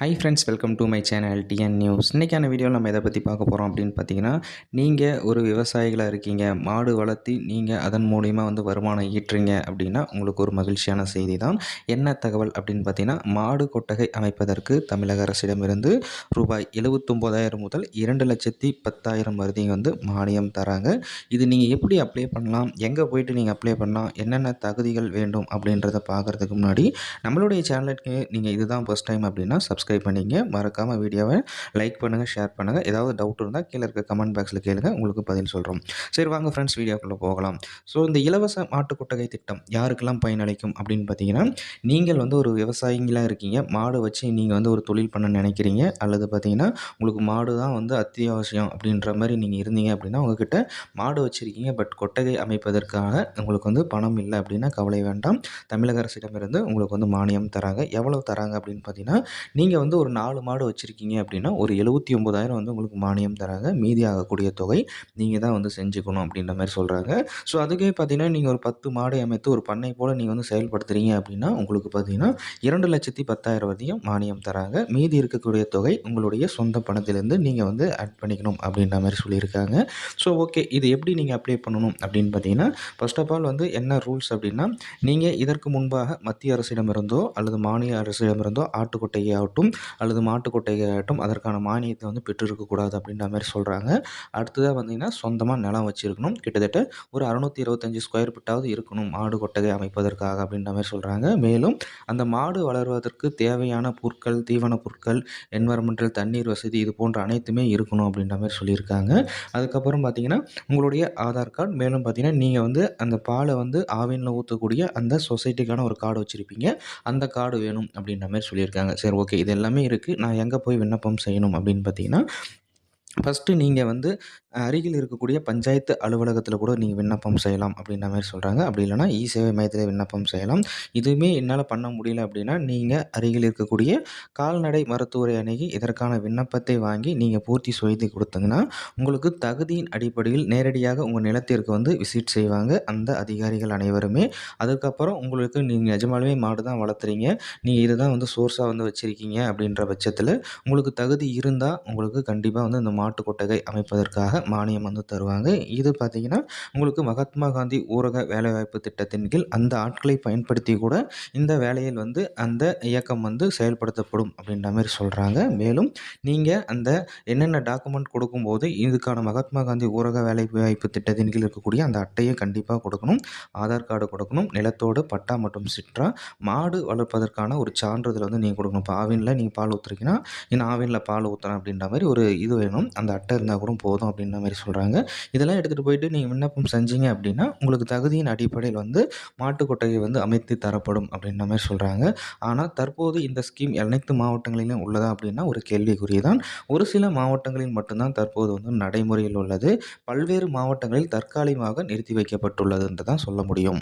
Hi friends welcome to my channel TN news இன்றைக்கான வீடியோவில் நம்ம எதை பற்றி பார்க்க போகிறோம் அப்படின்னு பார்த்தீங்கன்னா நீங்கள் ஒரு விவசாயிகளாக இருக்கீங்க மாடு வளர்த்தி நீங்கள் அதன் மூலிமா வந்து வருமானம் ஈட்டுறீங்க அப்படின்னா உங்களுக்கு ஒரு மகிழ்ச்சியான செய்தி தான் என்ன தகவல் அப்படின்னு பார்த்தீங்கன்னா மாடு கொட்டகை அமைப்பதற்கு தமிழக அரசிடமிருந்து ரூபாய் எழுபத்தொம்போதாயிரம் முதல் இரண்டு லட்சத்தி பத்தாயிரம் வரையும் வந்து மானியம் தராங்க. இது நீங்கள் எப்படி அப்ளை பண்ணலாம் எங்கே போயிட்டு நீங்கள் அப்ளை பண்ணலாம் என்னென்ன தகுதிகள் வேண்டும் அப்படின்றத பார்க்குறதுக்கு முன்னாடி நம்மளுடைய சேனலுக்கு நீங்கள் இதுதான் ஃபஸ்ட் டைம் அப்படின்னா சப்ஸ்கிரைப் சப்ஸ்கிரைப் பண்ணிங்க மறக்காமல் வீடியோவை லைக் பண்ணுங்கள் ஷேர் பண்ணுங்கள் ஏதாவது டவுட் இருந்தால் கீழே இருக்க கமெண்ட் பாக்ஸில் கேளுங்கள் உங்களுக்கு பதில் சொல்கிறோம் சரி வாங்க ஃப்ரெண்ட்ஸ் வீடியோக்குள்ளே போகலாம். ஸோ இந்த இலவச மாட்டு கொட்டகை திட்டம் யாருக்கெல்லாம் பயனளிக்கும் அப்படின்னு பார்த்தீங்கன்னா நீங்கள் வந்து ஒரு விவசாயிங்களாக இருக்கீங்க. மாடு வச்சு நீங்கள் வந்து ஒரு தொழில் பண்ண நினைக்கிறீங்க. அல்லது பார்த்தீங்கன்னா உங்களுக்கு மாடு தான் வந்து அத்தியாவசியம் அப்படின்ற மாதிரி நீங்கள் இருந்தீங்க அப்படின்னா உங்ககிட்ட மாடு வச்சுருக்கீங்க. பட் கொட்டகை அமைப்பதற்காக உங்களுக்கு வந்து பணம் இல்லை அப்படின்னா கவலை வேண்டாம். தமிழக அரசிடமிருந்து உங்களுக்கு வந்து மானியம் தராங்க. எவ்வளோ தராங்க அப்படின்னு பார்த்தீங்கன்னா நீங்கள் வந்து ஒரு நாலு மாடு வச்சுருக்கீங்க அப்படின்னா ஒரு எழுபத்தி ஒம்பதாயிரம் வந்து உங்களுக்கு மானியம் தராங்க. மீதி ஆகக்கூடிய தொகை நீங்கள் தான் வந்து செஞ்சுக்கணும் அப்படின்ற மாதிரி சொல்கிறாங்க ஸோ அதுக்கே பார்த்தீங்கன்னா நீங்கள் ஒரு பத்து மாடை அமைத்து ஒரு பண்ணை போல் நீங்கள் வந்து செயல்படுத்துகிறீங்க அப்படின்னா உங்களுக்கு பார்த்தீங்கன்னா இரண்டு லட்சத்தி பத்தாயிரம் வரையும் மானியம் தராங்க. மீதி இருக்கக்கூடிய தொகை உங்களுடைய சொந்த பணத்திலேருந்து நீங்கள் வந்து ஆட் பண்ணிக்கணும் அப்படின்ற மாதிரி சொல்லியிருக்காங்க. ஸோ ஓகே இது எப்படி நீங்கள் அப்ளை பண்ணணும் அப்படின்னு பார்த்தீங்கன்னா ஃபர்ஸ்ட் ஆஃப் ஆல் வந்து என்ன ரூல்ஸ் அப்படின்னா நீங்கள் இதற்கு முன்பாக மத்திய அரசிடமிருந்தோ அல்லது மாநில அரசிடமிருந்தோ ஆட்டுக்கொட்டையாகட்டும் ஆகட்டும் அல்லது மாட்டுக்கொட்டையாகட்டும் அதற்கான மானியத்தை வந்து பெற்றிருக்கக்கூடாது அப்படின்ற மாதிரி சொல்கிறாங்க அடுத்ததாக பார்த்திங்கன்னா சொந்தமாக நிலம் வச்சுருக்கணும். கிட்டத்தட்ட ஒரு அறநூற்றி இருபத்தஞ்சி ஸ்கொயர் ஃபீட்டாவது இருக்கணும் மாடு கொட்டகை அமைப்பதற்காக அப்படின்ற மாதிரி சொல்கிறாங்க மேலும் அந்த மாடு வளர்வதற்கு தேவையான பொருட்கள் தீவன பொருட்கள் என்வரன்மெண்டல் தண்ணீர் வசதி இது போன்ற அனைத்துமே இருக்கணும் அப்படின்ற மாதிரி சொல்லியிருக்காங்க. அதுக்கப்புறம் பார்த்திங்கன்னா உங்களுடைய ஆதார் கார்டு. மேலும் பார்த்திங்கன்னா நீங்கள் வந்து அந்த பாலை வந்து ஆவினில் ஊற்றக்கூடிய அந்த சொசைட்டிக்கான ஒரு கார்டு வச்சுருப்பீங்க. அந்த கார்டு வேணும் அப்படின்ற மாதிரி சொல்லியிருக்காங்க. சரி ஓகே. இது எல்லாமே இருக்குது நான் எங்கே போய் விண்ணப்பம் செய்யணும் அப்படின்னு பார்த்தீங்கன்னா ஃபஸ்ட்டு நீங்கள் வந்து அருகில் இருக்கக்கூடிய பஞ்சாயத்து அலுவலகத்தில் கூட நீங்கள் விண்ணப்பம் செய்யலாம் அப்படின்ற மாதிரி சொல்கிறாங்க அப்படி இல்லைனா இ சேவை மையத்தில் விண்ணப்பம் செய்யலாம். இதுவுமே என்னால் பண்ண முடியல அப்படின்னா நீங்கள் அருகில் இருக்கக்கூடிய கால்நடை மருத்துவரை அணுகி இதற்கான விண்ணப்பத்தை வாங்கி நீங்கள் பூர்த்தி செய்து கொடுத்தீங்கன்னா உங்களுக்கு தகுதியின் அடிப்படையில் நேரடியாக உங்கள் நிலத்திற்கு வந்து விசிட் செய்வாங்க. அந்த அதிகாரிகள் அனைவருமே. அதுக்கப்புறம் உங்களுக்கு நீங்கள் நிஜமாலுமே மாடு தான் வளர்த்துறீங்க. நீங்கள் இதை தான் வந்து சோர்ஸாக வந்து வச்சுருக்கீங்க அப்படின்ற பட்சத்தில் உங்களுக்கு தகுதி இருந்தால் உங்களுக்கு கண்டிப்பாக வந்து இந்த மாட்டு கொட்டகை அமைப்பதற்காக மானியம் வந்து தருவாங்க. இது பார்த்திங்கன்னா உங்களுக்கு மகாத்மா காந்தி ஊரக வேலைவாய்ப்பு திட்டத்தின் கீழ் அந்த ஆட்களை பயன்படுத்தி கூட இந்த வேலையில் வந்து அந்த இயக்கம் வந்து செயல்படுத்தப்படும் அப்படின்ற மாதிரி சொல்கிறாங்க மேலும் நீங்கள் அந்த என்னென்ன டாக்குமெண்ட் கொடுக்கும்போது இதுக்கான மகாத்மா காந்தி ஊரக வேலை வாய்ப்பு திட்டத்தின் கீழ் இருக்கக்கூடிய அந்த அட்டையை கண்டிப்பாக கொடுக்கணும். ஆதார் கார்டு கொடுக்கணும். நிலத்தோடு பட்டா மற்றும் சிற்றா மாடு வளர்ப்பதற்கான ஒரு சான்றிதழ் வந்து நீங்கள் கொடுக்கணும். இப்போ ஆவினில் நீங்கள் பால் ஊற்றுறீங்கன்னா இன்னும் ஆவினில் பால் ஊற்றுறேன் அப்படின்ற மாதிரி ஒரு இது வேணும். அந்த அட்டை இருந்தால் கூட போதும் அப்படின்ற மாதிரி சொல்கிறாங்க இதெல்லாம் எடுத்துகிட்டு போயிட்டு நீங்கள் விண்ணப்பம் செஞ்சீங்க அப்படின்னா உங்களுக்கு தகுதியின் அடிப்படையில் வந்து மாட்டுக்கொட்டையை வந்து அமைத்து தரப்படும் அப்படின்ற மாதிரி சொல்கிறாங்க ஆனால் தற்போது இந்த ஸ்கீம் அனைத்து மாவட்டங்களிலும் உள்ளதா அப்படின்னா ஒரு கேள்விக்குறி தான் ஒரு சில மாவட்டங்களில் மட்டும்தான் தற்போது வந்து நடைமுறையில் உள்ளது. பல்வேறு மாவட்டங்களில் தற்காலிகமாக நிறுத்தி வைக்கப்பட்டுள்ளது என்று தான் சொல்ல முடியும்.